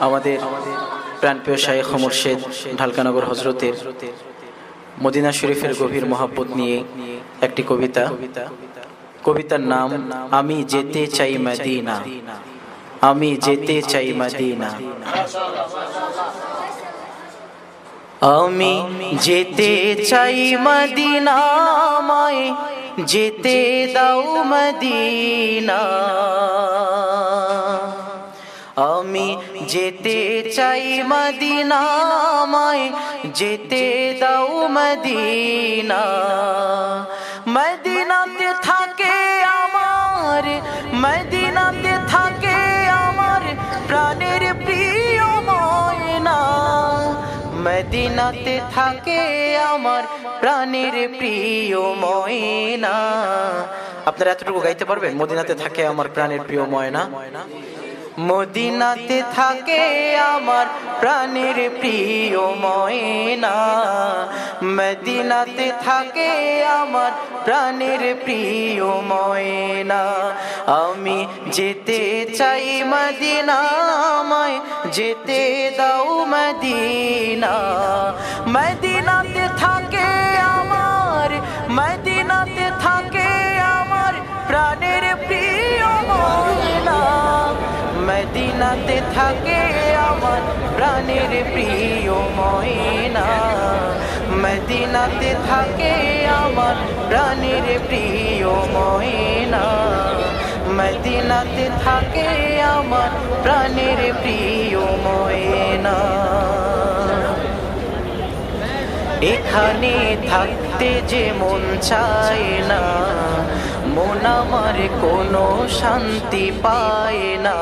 আমাদের প্রাণপ্রিয় শাহেখ মুর্শেদ ঢালকানগর হজরতের মদিনা শরীফের গভীর মহাব্বত নিয়ে একটি কবিতা। কবিতার নাম, আমি যেতে চাই মদিনা। আমি যেতে চাই মদিনা। আমি যেতে চাই মদিনা, আমায় যেতে দাও মদিনা। আমি যেতে চাই মদিনা, আমায় যেতে দাও মদিনা। মদিনাতে থাকে আমার, মদিনাতে থাকে আমার প্রাণের প্রিয় ময়না। মদিনাতে থাকে আমার প্রাণের প্রিয় ময়না। আপনারা এতটুকু গাইতে পারবেন? মদিনাতে থাকে আমার প্রাণের প্রিয় ময়না। মদিনাতে থাকে আমার প্রাণের প্রিয় ময়না। মদিনাতে থাকে আমার প্রাণের প্রিয় ময়না। আমি যেতে চাই মদিনা, আমায় যেতে দাও মদিনা। মদিনাতে থাকে মদিনাতে থাকে আমার প্রাণের প্রিয় ময়না। মদিনাতে থাকে আমার প্রাণের প্রিয় ময়না। মদিনাতে থাকে আমার প্রাণের প্রিয় ময়না। এখানে থাকতে যে মন চায় না, মন আমার কোনো শান্তি পায় না।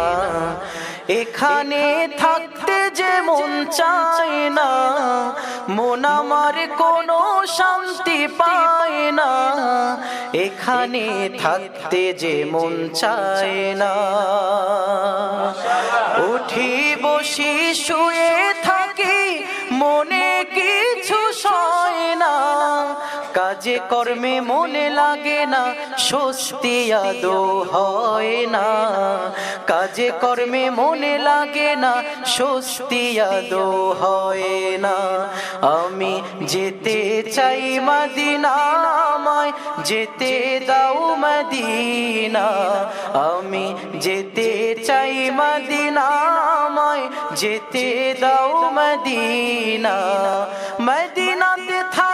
এখানে থাকতে যে মন চায় না, মন আমার কোনো শান্তি পায় না। এখানে থাকতে যে মন চায় না। কর্মে মনে লাগে না, স্বস্তি আদৌ হয় না। কাজে কর্মে মনে লাগে না, স্বস্তি আদৌ হয় না। আমি যেতে চাই মদিনা, আমায় যেতে দাও মদিনা। আমি যেতে চাই মদিনা, আমায় যেতে দাও মদিনা। মদিনাতে আমার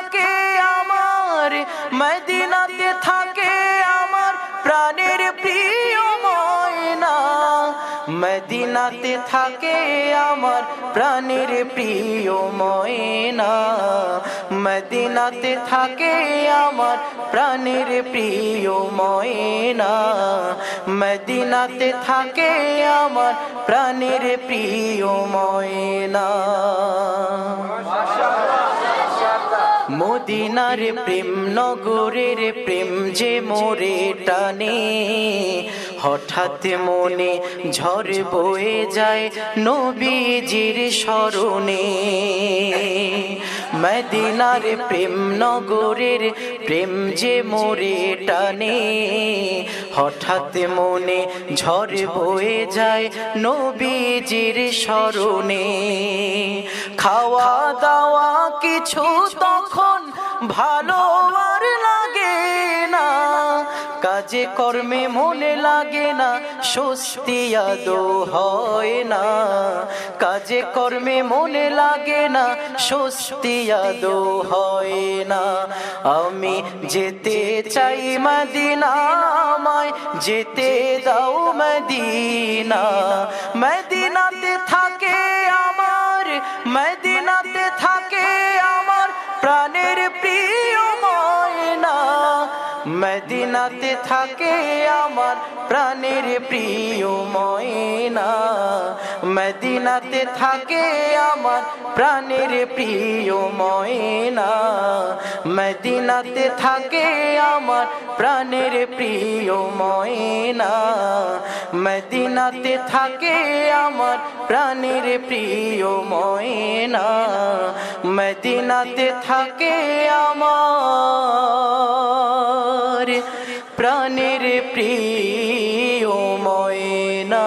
মদিনাতে থাকে আমার প্রাণের প্রিয় ময়না। মদিনাতে থাকে আমার প্রাণের প্রিয় ময়না। মদিনাতে থাকে আমার প্রাণের প্রিয় ময়না। মদিনাতে থাকে আমার প্রাণের প্রিয় ময়না। মদিনার প্রেম নগরের প্রেম যে মোরে টানে হঠাৎ মনে ঝড় বয়ে যায় নবীজির স্মরণে। মদিনার প্রেম নগরের প্রেম যে মোরে টানে। হঠাৎ মনে ঝড় বয়ে যায় নবীজির স্মরণে। খাওয়া দাওয়া কিছু তখন ভালো কাজে কর্মে মনে লাগে না, স্বস্তি আদৌ হয় না। কাজে কর্মে মনে লাগে না, স্বস্তি আদৌ হয় না। আমি যেতে চাই মদিনা, আমায় যেতে দাও মদিনা। মদিনাতে থাকে আমার মদিনাতে মদিনাতে থাকে আমার প্রাণের প্রিয় ময়না। মদিনাতে থাকে আমার প্রাণের প্রিয় ময়না। মদিনাতে থাকে আমার প্রাণের প্রিয় ময়না। মদিনাতে থাকে আমার প্রাণের প্রিয় ময়না। মদিনাতে থাকে আমার প্রাণের প্রিয় ময়না।